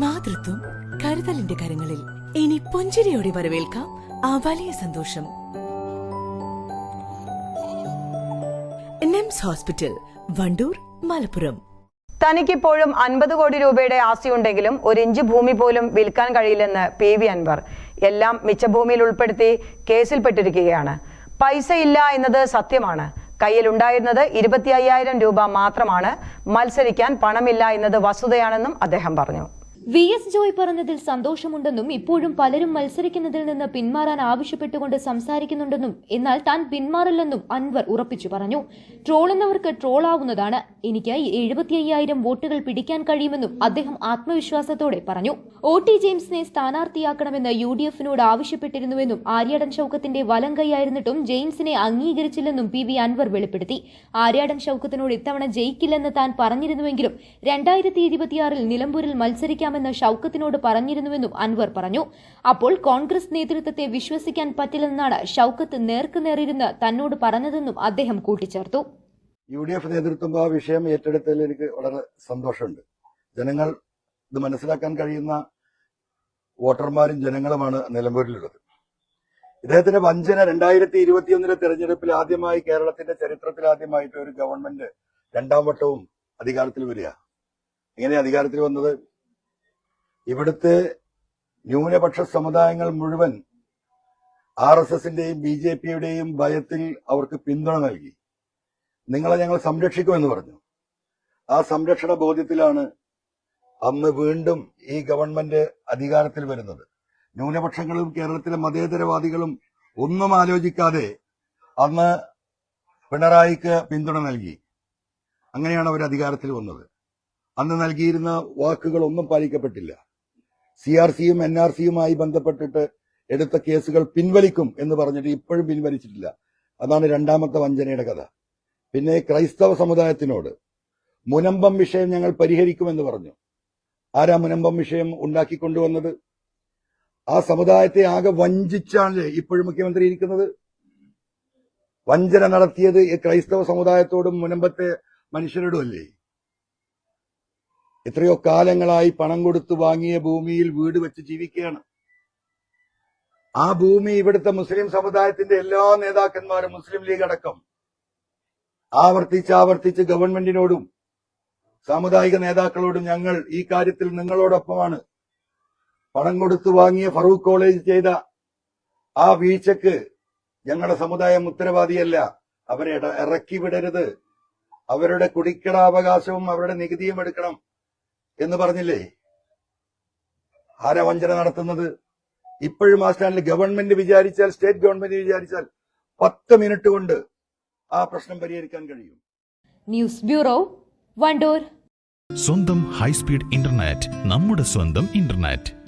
മാതൃത്വം കരുതലിന്റെ കരങ്ങളിൽ. ഇനി പുഞ്ചിരിയോടെ വരവേൽക്കാം ആ വലിയ സന്തോഷം. NIMS hospital Wandoor Malappuram. തനിക്കിപ്പോഴും അൻപത് കോടി രൂപയുടെ ആസ്തിയുണ്ടെങ്കിലും ഒരു ഇഞ്ച് ഭൂമി പോലും വിൽക്കാൻ കഴിയില്ലെന്ന് പി വി അൻവർ. എല്ലാം മിച്ചഭൂമിയിൽ ഉൾപ്പെടുത്തി കേസിൽപ്പെട്ടിരിക്കുകയാണ്. പൈസ ഇല്ല എന്നത് സത്യമാണ്. കയ്യിലുണ്ടായിരുന്നത് ഇരുപത്തി അയ്യായിരം രൂപ മാത്രമാണ്. മത്സരിക്കാൻ പണമില്ല എന്നത് വസ്തുതയാണെന്നും അദ്ദേഹം പറഞ്ഞു. വി എസ് ജോയ് പറഞ്ഞതിൽ സന്തോഷമുണ്ടെന്നും ഇപ്പോഴും പലരും മത്സരിക്കുന്നതിൽ നിന്ന് പിന്മാറാൻ ആവശ്യപ്പെട്ടുകൊണ്ട് സംസാരിക്കുന്നുണ്ടെന്നും എന്നാൽ താൻ പിന്മാറില്ലെന്നും അൻവർ ഉറപ്പിച്ചു പറഞ്ഞു. ട്രോളുന്നവർക്ക് ട്രോളാവുന്നതാണ്. എനിക്ക് എഴുപത്തി അയ്യായിരം വോട്ടുകൾ പിടിക്കാൻ കഴിയുമെന്നും അദ്ദേഹം ആത്മവിശ്വാസത്തോടെ പറഞ്ഞു. ഒ ടി ജെയിംസിനെ സ്ഥാനാർത്ഥിയാക്കണമെന്ന് യു ഡി എഫിനോട് ആവശ്യപ്പെട്ടിരുന്നുവെന്നും ആര്യാടൻ ഷൌക്കത്തിന്റെ വലം കൈയായിരുന്നിട്ടും ജെയിംസിനെ അംഗീകരിച്ചില്ലെന്നും പി വി അൻവർ വെളിപ്പെടുത്തി. ആര്യാടൻ ഷൌക്കത്തിനോട് ഇത്തവണ ജയിക്കില്ലെന്ന് താൻ പറഞ്ഞിരുന്നുവെങ്കിലും രണ്ടായിരത്തി ഇരുപത്തിയാറിൽ നിലമ്പൂരിൽ മത്സരിക്കാമെന്ന് ഷൌക്കത്തിനോട് പറഞ്ഞിരുന്നുവെന്നും അൻവർ പറഞ്ഞു. അപ്പോൾ കോൺഗ്രസ് നേതൃത്വത്തെ വിശ്വസിക്കാൻ പറ്റില്ലെന്നാണ് ഷൌക്കത്ത് നേർക്കുനേറിയിരുന്ന് തന്നോട് പറഞ്ഞതെന്നും അദ്ദേഹം കൂട്ടിച്ചേർത്തു. യു ഡി എഫ് നേതൃത്വം ആ വിഷയം ഏറ്റെടുത്തതിൽ എനിക്ക് വളരെ സന്തോഷമുണ്ട്. ജനങ്ങൾ ഇത് മനസ്സിലാക്കാൻ കഴിയുന്ന വോട്ടർമാരും ജനങ്ങളുമാണ് നിലമ്പൂരിലുള്ളത്. ഇദ്ദേഹത്തിന്റെ വഞ്ചന രണ്ടായിരത്തി ഇരുപത്തിയൊന്നിലെ തെരഞ്ഞെടുപ്പിൽ ആദ്യമായി കേരളത്തിന്റെ ചരിത്രത്തിൽ ആദ്യമായിട്ട് ഒരു ഗവൺമെന്റ് രണ്ടാം വട്ടവും അധികാരത്തിൽ വരിക. എങ്ങനെ അധികാരത്തിൽ വന്നത്? ഇവിടുത്തെ ന്യൂനപക്ഷ സമുദായങ്ങൾ മുഴുവൻ ആർ എസ് എസിന്റെയും ബി ജെ പിയുടെയും ഭയത്തിൽ അവർക്ക് പിന്തുണ നൽകി. നിങ്ങളെ ഞങ്ങൾ സംരക്ഷിക്കുമെന്ന് പറഞ്ഞു. ആ സംരക്ഷണ ബോധ്യത്തിലാണ് അന്ന് വീണ്ടും ഈ ഗവൺമെന്റ് അധികാരത്തിൽ വരുന്നത്. ന്യൂനപക്ഷങ്ങളും കേരളത്തിലെ മതേതരവാദികളും ഒന്നും ആലോചിക്കാതെ അന്ന് പിണറായിക്ക് പിന്തുണ നൽകി. അങ്ങനെയാണ് അവർ അധികാരത്തിൽ വന്നത്. അന്ന് നൽകിയിരുന്ന വാക്കുകൾ ഒന്നും പാലിക്കപ്പെട്ടില്ല. സി ആർ സിയും എൻ ആർ സിയുമായി ബന്ധപ്പെട്ടിട്ട് എടുത്ത കേസുകൾ പിൻവലിക്കും എന്ന് പറഞ്ഞിട്ട് ഇപ്പോഴും പിൻവലിച്ചിട്ടില്ല. അതാണ് രണ്ടാമത്തെ വഞ്ചനയുടെ കഥ. പിന്നെ ക്രൈസ്തവ സമുദായത്തിനോട് മുനമ്പം വിഷയം ഞങ്ങൾ പരിഹരിക്കുമെന്ന് പറഞ്ഞു. ആരാ മുനമ്പം വിഷയം ഉണ്ടാക്കിക്കൊണ്ടുവന്നത്? ആ സമുദായത്തെ ആകെ വഞ്ചിച്ചാണ് ഇപ്പോഴും മുഖ്യമന്ത്രി ഇരിക്കുന്നത്. വഞ്ചന നടത്തിയത് ക്രൈസ്തവ സമുദായത്തോടും മുനമ്പത്തെ മനുഷ്യരോടും അല്ലേ? എത്രയോ കാലങ്ങളായി പണം കൊടുത്ത് വാങ്ങിയ ഭൂമിയിൽ വീട് വെച്ച് ജീവിക്കുകയാണ്. ആ ഭൂമി ഇവിടുത്തെ മുസ്ലിം സമുദായത്തിന്റെ എല്ലാ നേതാക്കന്മാരും മുസ്ലിം ലീഗ് അടക്കം ആവർത്തിച്ച് ആവർത്തിച്ച് ഗവൺമെന്റിനോടും സാമുദായിക നേതാക്കളോടും ഞങ്ങൾ ഈ കാര്യത്തിൽ നിങ്ങളോടൊപ്പമാണ്. പണം കൊടുത്തു വാങ്ങിയ ഫറൂഖ് കോളേജ് ചെയ്ത ആ വീഴ്ചക്ക് ഞങ്ങളുടെ സമുദായം ഉത്തരവാദിയല്ല. അവരെ ഇറക്കി വിടരുത്. അവരുടെ കുടിക്കടാവകാശവും അവരുടെ നികുതിയും എടുക്കണം. എന്ന് പറഞ്ഞില്ലേ? ആരാ വഞ്ചന നടത്തുന്നത്? ഇപ്പോഴും ആ സ്റ്റാൻഡിൽ ഗവൺമെന്റ് വിചാരിച്ചാൽ സ്റ്റേറ്റ് ഗവൺമെന്റ് വിചാരിച്ചാൽ പത്ത് മിനിറ്റ് കൊണ്ട് ആ പ്രശ്നം പരിഹരിക്കാൻ കഴിയും. News bureau Wandoor. സ്വന്തം ഹൈസ്പീഡ് ഇന്റർനെറ്റ് നമ്മുടെ സ്വന്തം ഇന്റർനെറ്റ്.